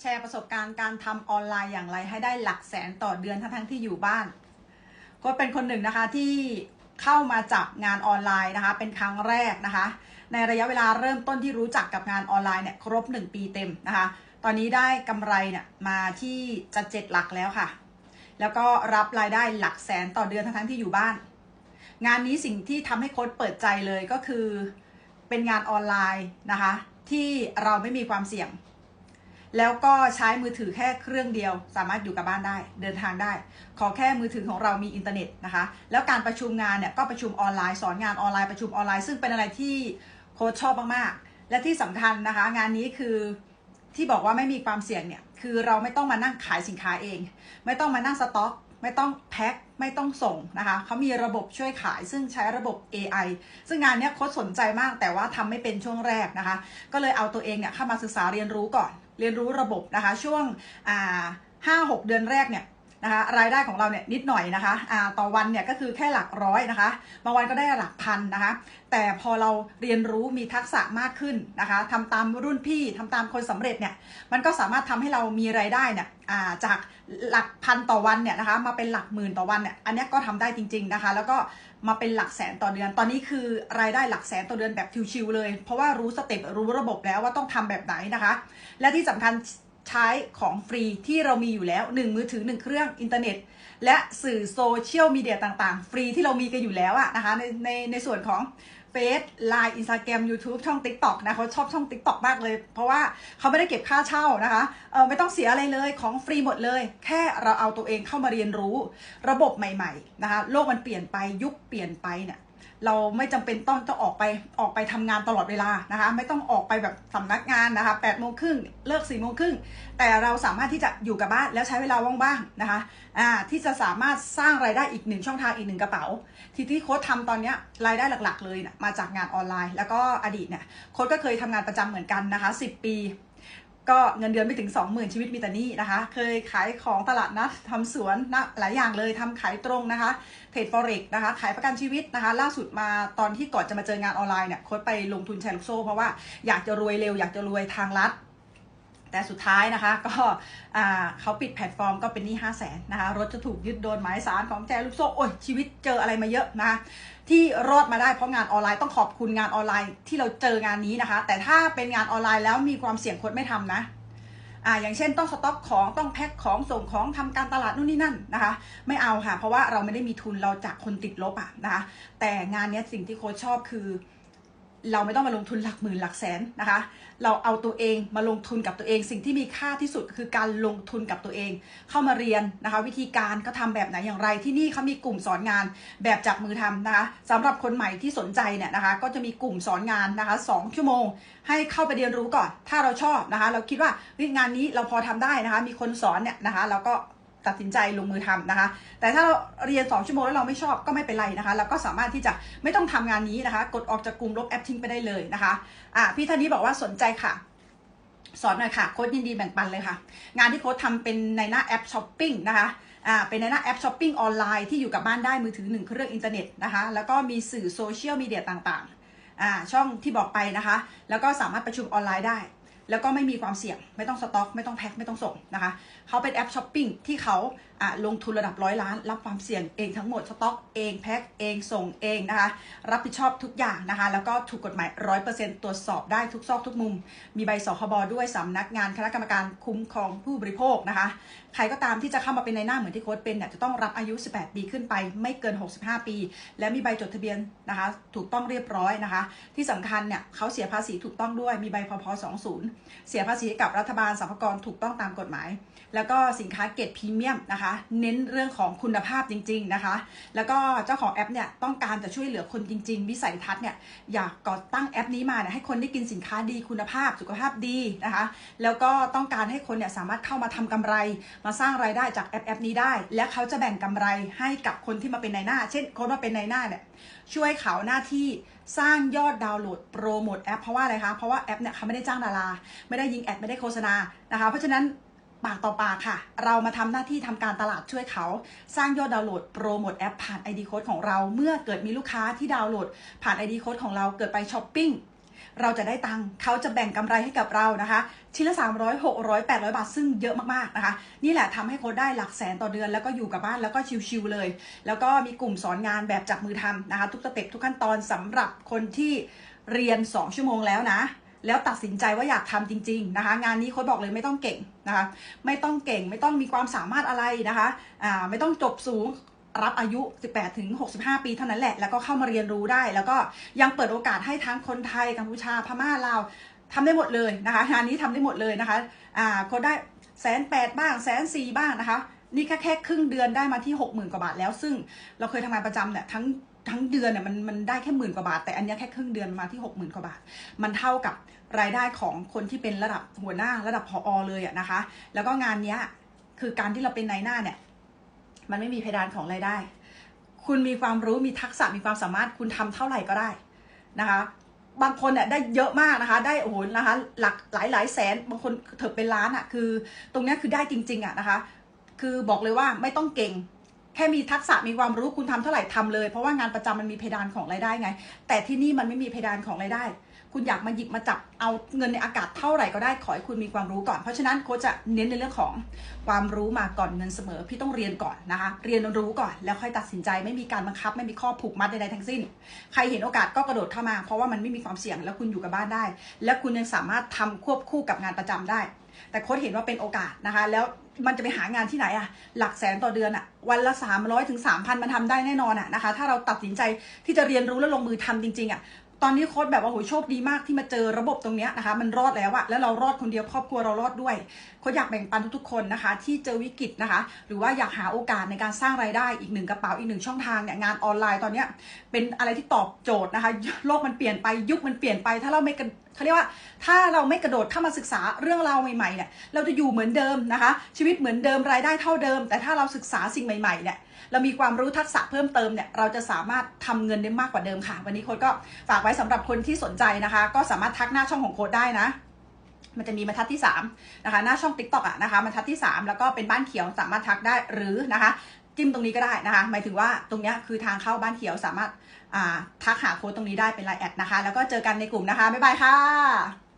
แชร์ประสบการณ์การทำออนไลน์อย่างไรให้ได้หลักแสนต่อเดือนทั้งทั้งที่อยู่บ้าน ก็เป็นคนหนึ่งนะคะที่เข้ามาจับงานออนไลน์นะคะ เป็นครั้งแรกนะคะ ในระยะเวลาเริ่มต้นที่รู้จักกับงานออนไลน์เนี่ยครบ 1 ปีเต็มนะคะ ตอนนี้ได้กำไรเนี่ยมาที่จะเจ็ดหลักแล้วค่ะ แล้วก็รับรายได้หลักแสนต่อเดือนทั้งทั้งที่อยู่บ้าน งานนี้สิ่งที่ทำให้โค้ดเปิดใจเลยก็คือเป็นงานออนไลน์นะคะ ที่เราไม่มีความเสี่ยง แล้วก็ใช้มือถือแค่เครื่องเดียว สามารถอยู่กับบ้านได้ เดินทางได้ ขอแค่มือถือของเรามีอินเทอร์เน็ตนะคะ แล้วการประชุมงานเนี่ยก็ประชุมออนไลน์สอนงานออนไลน์ประชุมออนไลน์ซึ่งเป็นอะไรที่โค้ชชอบมากๆ และที่สำคัญนะคะ งานนี้คือที่บอกว่าไม่มีความเสี่ยงเนี่ยคือเราไม่ต้องมานั่งขายสินค้าเอง ไม่ต้องมานั่งสต็อก ไม่ต้องแพ็คไม่ต้องส่งนะคะเขามีระบบช่วยขาย ซึ่งใช้ระบบ AI ซึ่งงานนี้โค้ชสนใจมากแต่ว่าทำไม่เป็นช่วงแรกนะคะ ก็เลยเอาตัวเองเนี่ยเข้ามาศึกษาเรียนรู้ก่อน เรียนรู้ระบบนะคะ ช่วงห้าหกเดือนแรกเนี่ยนะคะรายได้ของเราเนี่ยนิดหน่อยนะคะอ่าต่อวันเนี่ยก็คือแค่หลักร้อยนะคะ บางวันก็ได้หลักพันนะคะ แต่พอเราเรียนรู้มีทักษะมากขึ้นนะคะทำตามรุ่นพี่ทำตามคนสำเร็จเนี่ย มันก็สามารถทำให้เรามีรายได้เนี่ยจากหลักพันต่อวันเนี่ยนะคะ มาเป็นหลักหมื่นต่อวันเนี่ย อันนี้ก็ทำได้จริง ๆนะคะ แล้วก็ มาเป็นหลักแสนต่อเดือน ตอนนี้คือรายได้หลักแสนต่อเดือนแบบชิวๆเลย เพราะว่ารู้สเต็ปรู้ระบบแล้วว่าต้องทำแบบไหนนะคะ และที่สำคัญ ใช้ของฟรีที่เรามีอยู่แล้ว 1 มือถือ 1 เครื่องอินเทอร์เน็ต และสื่อโซเชียลมีเดียต่างๆ ฟรีที่เรามีกันอยู่แล้วอะนะคะในในในส่วนของเฟซไลน์อินสตาแกรมยูทูบช่อง t ิ k t o k นะเขาชอบช่อง t ิ k t o k มากเลย เพราะว่าเขาไม่ได้เก็บค่าเช่านะคะเออไม่ต้องเสียอะไรเลยของฟรีหมดเลย แค่เราเอาตัวเองเข้ามาเรียนรู้ ระบบใหม่ ๆ นะคะ โลกมันเปลี่ยนไปยุคเปลี่ยนไปเนี่ย เราไม่จำเป็นต้องต้องออกไปออกไปทำงานตลอดเวลานะคะ ไม่ต้องออกไปแบบสำนักงานนะคะแปดโมงครึ่งเลิกสี่โมงครึ่งแต่เราสามารถที่จะอยู่กับบ้านแล้วใช้เวลาว่างบ้างนะคะอ่าที่จะสามารถสร้างรายได้อีกหนึ่งช่องทางอีกหนึ่งกระเป๋า ที่ที่โค้ดทำตอนนี้รายได้หลักๆเลยนะมาจากงานออนไลน์ แล้วก็อดีตเนี่ยโค้ดก็เคยทำงานประจำเหมือนกันนะคะ10 ปี ก็เงินเดือนไม่ถึง 20,000 ชีวิตมีแต่นี่นะคะ เคยขายของตลาดนัดทำสวนนะหลายอย่างเลยทำขายตรงนะคะเทรดฟอเร็กนะคะ ขายประกันชีวิตนะคะ ล่าสุดมาตอนที่ก่อนจะมาเจองานออนไลน์เนี่ยโค้ดไปลงทุนแชร์ลูกโซ่เพราะว่าอยากจะรวยเร็วอยากจะรวยทางลัด แต่สุดท้ายนะคะก็เขาปิดแพลตฟอร์มก็เป็นหนี้ห้าแสนนะคะ รถจะถูกยึดโดนหมายสารของแจลูกโซ่โอ้ยชีวิตเจออะไรมาเยอะนะคะที่รอดมาได้เพราะงานออนไลน์ต้องขอบคุณงานออนไลน์ที่เราเจองานนี้นะคะ แต่ถ้าเป็นงานออนไลน์แล้วมีความเสี่ยงคนไม่ทำนะอ่าอย่างเช่นต้องสต็อกของต้องแพ็คของส่งของทำการตลาดนู่นนี่นั่นนะคะ ไม่เอาค่ะ เพราะว่าเราไม่ได้มีทุนเราจากคนติดลบอะนะคะแต่งานนี้สิ่งที่โค้ชชอบคือ เราไม่ต้องมาลงทุนหลักหมื่นหลักแสนนะคะ เราเอาตัวเองมาลงทุนกับตัวเอง สิ่งที่มีค่าที่สุดคือการลงทุนกับตัวเอง เข้ามาเรียนนะคะ วิธีการก็ทำแบบไหนอย่างไรที่นี่เขามีกลุ่มสอนงานแบบจับมือทำนะคะสำหรับคนใหม่ที่สนใจเนี่ยนะคะ ก็จะมีกลุ่มสอนงานนะคะสองชั่วโมง ให้เข้าไปเรียนรู้ก่อน ถ้าเราชอบนะคะ เราคิดว่างานนี้เราพอทำได้นะคะ มีคนสอนเนี่ยนะคะเราก็ ตัดสินใจลงมือทำนะคะ แต่ถ้าเราเรียน 2 ชั่วโมงแล้วเราไม่ชอบก็ไม่เป็นไรนะคะ เราก็สามารถที่จะไม่ต้องทำงานนี้นะคะ กดออกจากกลุ่มลบแอปทิ้งไปได้เลยนะคะอะพี่ท่านนี้บอกว่าสนใจค่ะ สอนหน่อยค่ะโค้ดยินดีแบ่งปันเลยค่ะ งานที่โค้ดทำเป็นในหน้าแอปช้อปปิ้งนะคะอ่าเป็นในหน้าแอปช้อปปิ้งออนไลน์ที่อยู่กับบ้านได้มือถือหนึ่งเครื่องอินเทอร์เน็ตนะคะแล้วก็มีสื่อโซเชียลมีเดียต่างๆอ่าช่องที่บอกไปนะคะ แล้วก็สามารถประชุมออนไลน์ได้ แล้วก็ไม่มีความเสี่ยง ไม่ต้องสต็อก ไม่ต้องแพ็คไม่ต้องส่งนะคะเขาเป็นแอปช้อปปิ้งที่เขาอะลงทุนระดับร้อยล้าน รับความเสี่ยงเองทั้งหมดสต็อกเองแพ็คเองส่งเองนะคะ รับผิดชอบทุกอย่างนะคะ แล้วก็ถูกกฎหมายร้อยเปอร์เซ็นต์ตรวจสอบได้ทุกซอกทุกมุม มีใบสคบด้วยสำนักงานคณะกรรมการคุ้มครองผู้บริโภคนะคะ ใครก็ตามที่จะเข้ามาเป็นในหน้าเหมือนที่โค้ดเป็นเนี่ยจะต้องรับอายุ 18 ปีขึ้นไป ไม่เกิน 65 ปี และมีใบจดทะเบียนนะคะ ถูกต้องเรียบร้อยนะคะ ที่สำคัญเนี่ยเขาเสียภาษีถูกต้องด้วยมีใบพพ20เสียภาษีกับรัฐบาลสรรพากรถูกต้องตามกฎหมาย แล้วก็สินค้าเกรดพรีเมียมนะคะ เน้นเรื่องของคุณภาพจริง ๆนะคะ แล้วก็เจ้าของแอปเนี่ยต้องการจะช่วยเหลือคนจริง ๆ วิสัยทัศน์เนี่ยอยากก่อตั้งแอปนี้มาเนี่ยให้คนได้กินสินค้าดีคุณภาพสุขภาพดีนะคะ แล้วก็ต้องการให้คนเนี่ยสามารถเข้ามาทำกำไร มาสร้างรายได้จากแอปแอปนี้ได้ และเขาจะแบ่งกำไรให้กับคนที่มาเป็นนายหน้า เช่นคนมาเป็นนายหน้าเนี่ย ช่วยเขาหน้าที่สร้างยอดดาวน์โหลดโปรโมทแอปเพราะว่าอะไรคะเพราะว่าแอปเนี่ยเขาไม่ได้จ้างดารา ไม่ได้ยิงแอดไม่ได้โฆษณานะคะ เพราะฉะนั้นปากต่อปากค่ะ เรามาทำหน้าที่ทำการตลาดช่วยเขา สร้างยอดดาวน์โหลดโปรโมทแอปผ่าน ID โค้ดของเรา เมื่อเกิดมีลูกค้าที่ดาวน์โหลด ผ่าน ID โค้ดของเราเกิดไปช้อปปิ้ง เราจะได้ตังค์เขาจะแบ่งกำไรให้กับเรานะคะ ชิ้นละ 300 600 800 บาท ซึ่งเยอะมากๆนะคะ นี่แหละทำให้โค้ดได้หลักแสนต่อเดือน แล้วก็อยู่กับบ้านแล้วก็ชิลๆเลย แล้วก็มีกลุ่มสอนงานแบบจับมือทำนะคะ ทุกสเต็ปทุกขั้นตอนสำหรับคนที่เรียน 2 ชั่วโมงแล้วนะแล้วตัดสินใจว่าอยากทำจริง ๆ นะคะ งานนี้โค้ดบอกเลยไม่ต้องเก่งนะคะ ไม่ต้องเก่งไม่ต้องมีความสามารถอะไรนะคะอ่าไม่ต้องจบสูง รับอายุ 18 ถึง 65 ปีเท่านั้นแหละ แล้วก็เข้ามาเรียนรู้ได้ แล้วก็ยังเปิดโอกาสให้ทั้งคนไทย กัมพูชา พม่า ลาวทำได้หมดเลยนะคะงานนี้ทำได้หมดเลยนะคะ อ่าค้ดได้แสนแปดบ้างแสนสี่บ้างนะคะ นี่แค่แค่ครึ่งเดือนได้มาที่ 60,000 กว่าบาทแล้ว ซึ่งเราเคยทำงานประจำเนี่ยทั้งทั้งเดือนเนี่ยมันมันได้แค่หมื่นกว่าบาท แต่อันนี้แค่ครึ่งเดือนมาที่60,000กว่าบาท มันเท่ากับรายได้ของคนที่เป็นระดับหัวหน้าระดับพออเลยอะนะคะ แล้วก็งานเนี้ยคือการที่เราเป็นนายหน้าเนี่ย มันไม่มีเพดานของรายได้ คุณมีความรู้มีทักษะมีความสามารถคุณทำเท่าไหร่ก็ได้นะคะ บางคนเนี่ยได้เยอะมากนะคะ ได้โอ้โหนะคะ หลักหลายหลายแสน บางคนเถิดเป็นล้านอะ่ะ คือ ตรงนี้คือได้จริง ๆอะ่ะนะคะ คือบอกเลยว่าไม่ต้องเก่งแค่มีทักษะมีความรู้คุณทำเท่าไหร่ทำเลย เพราะว่างานประจำมันมีเพดานของรายได้ไง แต่ที่นี่มันไม่มีเพดานของรายได้ คุณอยากมาหยิบมาจับเอาเงินในอากาศเท่าไหร่ก็ได้ขอให้คุณมีความรู้ก่อน เพราะฉะนั้นโค้ชจะเน้นในเรื่องของความรู้มาก่อนเงินเสมอ พี่ต้องเรียนก่อนนะคะ เรียนรู้ก่อนแล้วค่อยตัดสินใจไม่มีการบังคับ ไม่มีข้อผูกมัดใดๆทั้งสิ้น ใครเห็นโอกาสก็กระโดดเข้ามา เพราะว่ามันไม่มีความเสี่ยงแล้วคุณอยู่กับบ้านได้ และคุณยังสามารถทำควบคู่กับงานประจำได้ แต่โค้ชเห็นว่าเป็นโอกาสนะคะ แล้วมันจะไปหางานที่ไหนอะหลักแสนต่อเดือนอะวันละ 300ถึง3,000มันทำได้แน่นอนอะนะคะ ถ้าเราตัดสินใจที่จะเรียนรู้และลงมือทำจริงๆอะ ตอนนี้โค้ดแบบว่าโหโชคดีมากที่มาเจอระบบตรงนี้นะคะ มันรอดแล้วอะแล้วเรารอดคนเดียวครอบครัวเรารอดด้วยโค้ดอยากแบ่งปันทุกๆคนนะคะ ที่เจอวิกฤตนะคะ หรือว่าอยากหาโอกาสในการสร้างรายได้อีกหนึ่งกระเป๋าอีกหนึ่งช่องทางเนี่ยงานออนไลน์ตอนนี้เป็นอะไรที่ตอบโจทย์นะคะ โลกมันเปลี่ยนไปยุคมันเปลี่ยนไป ถ้าเราไม่กระเขาเรียกว่าถ้าเราไม่กระโดดเข้ามาศึกษาเรื่องราวใหม่ๆเนี่ยเราจะอยู่เหมือนเดิมนะคะ ชีวิตเหมือนเดิมรายได้เท่าเดิม แต่ถ้าเราศึกษาสิ่งใหม่ๆเนี่ยเรามีความรู้ทักษะเพิ่มเติมเนี่ยเราจะสามารถทำเงินได้มากกว่าเดิมค่ะ วันนี้โค้ดก็ฝากไว้สำหรับคนที่สนใจนะคะ ก็สามารถทักหน้าช่องของโค้ดได้นะมันจะมีบรรทัดที่3นะคะหน้าช่อง t ิ k t o k อะนะคะบรรทัดที่ 3 แล้วก็เป็นบ้านเขียวสามารถทักได้หรือนะคะ จิ้มตรงนี้ก็ได้นะคะ หมายถึงว่าตรงนี้คือทางเข้าบ้านเขียวสามารถทักหาโค้ดตรงนี้ได้เป็นไลน์แอดนะคะ แล้วก็เจอกันในกลุ่มนะคะบ๊ายบายค่ะ